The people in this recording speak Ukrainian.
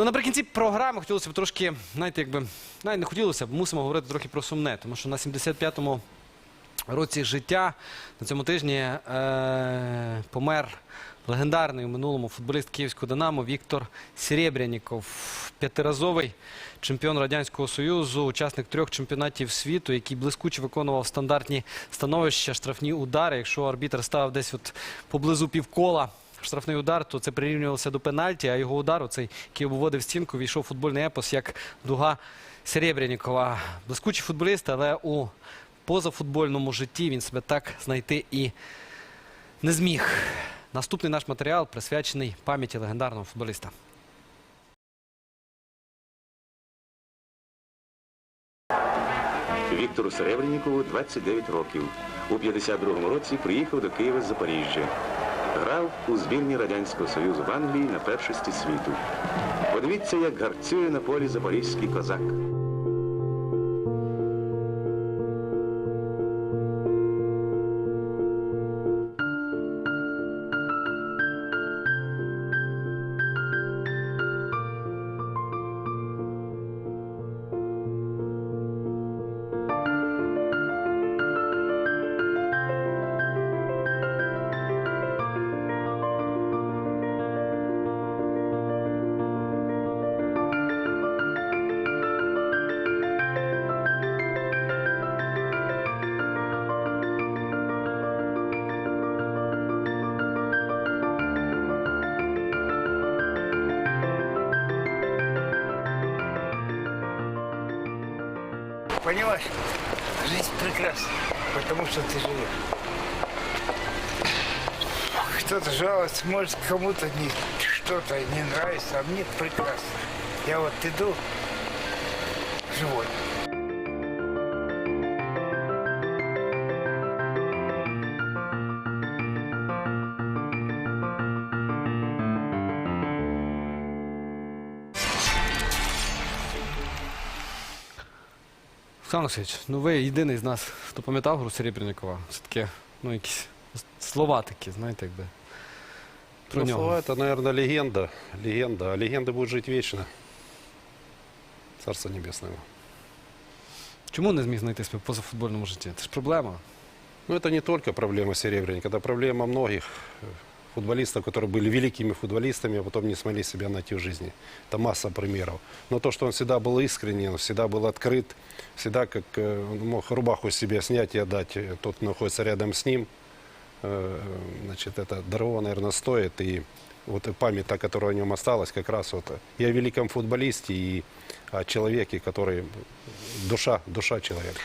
Ну, наприкінці програми хотілося б трошки, знаєте, якби навіть не хотілося б, мусимо говорити трохи про сумне, тому що на 75-му році життя на цьому тижні е- помер легендарний у минулому футболіст Київського Динамо Віктор Серебряніков, п'ятиразовий чемпіон Радянського Союзу, учасник трьох чемпіонатів світу, який блискуче виконував стандартні становища, штрафні удари. Якщо арбітр ставив десь от поблизу півкола штрафний удар, то це прирівнювалося до пенальті, а його удар, оцей, який обводив стінку, війшов футбольний епос як дуга Серебрянікова. Блискучий футболіст, але у позафутбольному житті він себе так знайти і не зміг. Наступний наш матеріал присвячений пам'яті легендарного футболіста. Віктору Серебрянікову 29 років. У 52-му році приїхав до Києва з Запоріжжя. Грав у збірні Радянського Союзу в Англії на першості світу. Подивіться, як гарцює на полі запорізький козак. Понимаешь, жизнь прекрасна, потому что ты живешь. Кто-то жалуется, может, кому-то не, что-то не нравится, а мне прекрасно. Я вот иду живой. Олександр Олексійович, ну ви єдиний з нас, хто пам'ятав гру Серебрянікова. Все таки, ну, якісь слова такі, знаєте, якби. Про Ну, нього. слова это, наверное, легенда. Легенда. А легенда будет жить вечно. Царство Небесное. Чому не зміг знайти себе в позафутбольному житті? Це ж проблема. Но это не только проблема Серебряника, это проблема многих э, футболистов, которые были великими футболистами, а потом не смогли себя найти в жизни. Это масса примеров. Но то, что он всегда был искренен, всегда был открыт, всегда как э, он мог рубаху себе снять и отдать э, тот, кто находится рядом с ним, э, значит, это дорого, наверное, стоит. И вот и память, та, которая о нем осталась, как раз вот и о великом футболисте, и о человеке, который душа, душа человека.